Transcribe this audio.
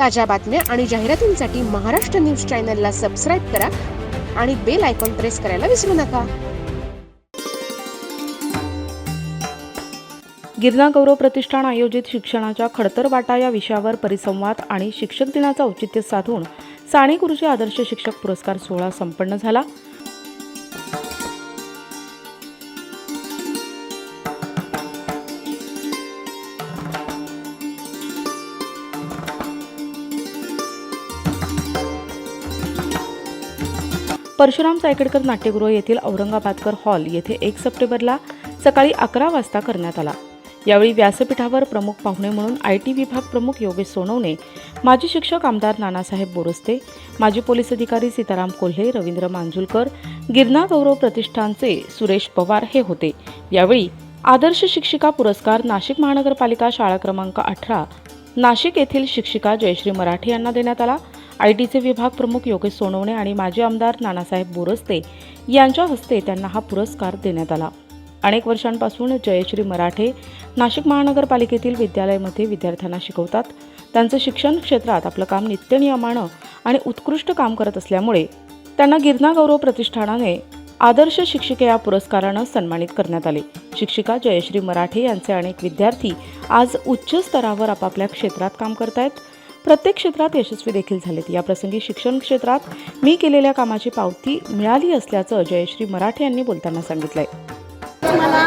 ताज्या बातम्या आणि जाहिरातींसाठी महाराष्ट्र न्यूज चॅनलला सबस्क्राईब करा आणि बेल आयकॉन प्रेस करायला विसरू नका. गिरणा गौरव प्रतिष्ठान आयोजित शिक्षणाच्या खडतर वाटा या विषयावर परिसंवाद आणि शिक्षक दिनाचं औचित्य साधून साने गुरुजी आदर्श शिक्षक पुरस्कार सोहळा संपन्न झाला. परशुराम चायकेडकर नाट्यगृह येथील औरंगाबादकर हॉल येथे एक सप्टेंबरला सकाळी अकरा वाजता करण्यात आला. यावेळी व्यासपीठावर प्रमुख पाहुणे म्हणून आय टी विभाग प्रमुख योगेश सोनवणे माजी शिक्षक आमदार नानासाहेब बोरस्ते माजी पोलीस अधिकारी सीताराम कोल्हे रवींद्र मांजुलकर गिरणा गौरव प्रतिष्ठानचे सुरेश पवार हे होते. यावेळी आदर्श शिक्षिका पुरस्कार नाशिक महानगरपालिका शाळा क्रमांक अठरा नाशिक येथील शिक्षिका जयश्री मराठे यांना देण्यात आला. आय टीचे विभाग प्रमुख योगेश सोनवणे आणि माजी आमदार नानासाहेब बोरस्ते यांच्या हस्ते त्यांना हा पुरस्कार देण्यात आला. अनेक वर्षांपासून जयश्री मराठे नाशिक महानगरपालिकेतील विद्यालयामध्ये विद्यार्थ्यांना शिकवतात. त्यांचं शिक्षण क्षेत्रात आपलं काम नित्यनियमानं आणि उत्कृष्ट काम करत असल्यामुळे त्यांना गिरणा गौरव प्रतिष्ठानाने आदर्श शिक्षिका या पुरस्कारानं सन्मानित करण्यात आले. शिक्षिका जयश्री मराठे यांचे अनेक विद्यार्थी आज उच्च स्तरावर आपापल्या क्षेत्रात काम करत आहेत प्रत्येक क्षेत्रात यशस्वी देखील झालेत. याप्रसंगी शिक्षण क्षेत्रात मी केलेल्या कामाची पावती मिळाली असल्याचं जयश्री मराठे यांनी बोलताना सांगितलंय. मला